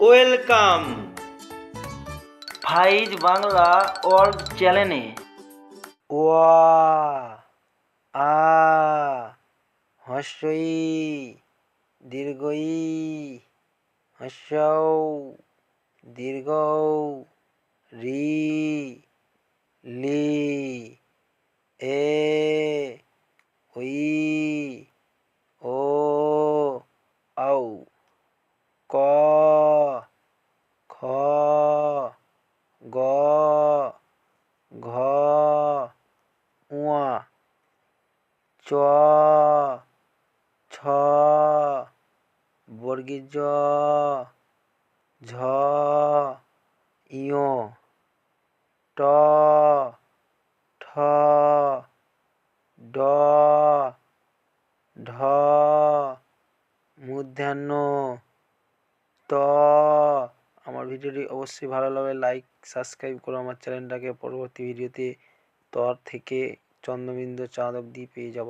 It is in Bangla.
ওয়েলকাম। ফাইজ বাংলা ওয়ার্ল্ড চ্যানেলে। ওয়া, আ, হস্যই, দীর্ঘই হস্যৌ দীর্ঘৌ রি, লি, এ ওই ও আউ ক গ, ঘ, উয়া, চ ছ বর্গীর জ ঝ, ইয়, ট, ঠ, ড, ঢ মূর্ধান্য ত আমার ভিডিওটি অবশ্যই ভালো লাগে লাইক সাবস্ক্রাইব করো আমার চ্যানেলটাকে পরবর্তী ভিডিওতে তর থেকে চন্দ্রবিন্দু চাঁদ অবধি পেয়ে যাবা।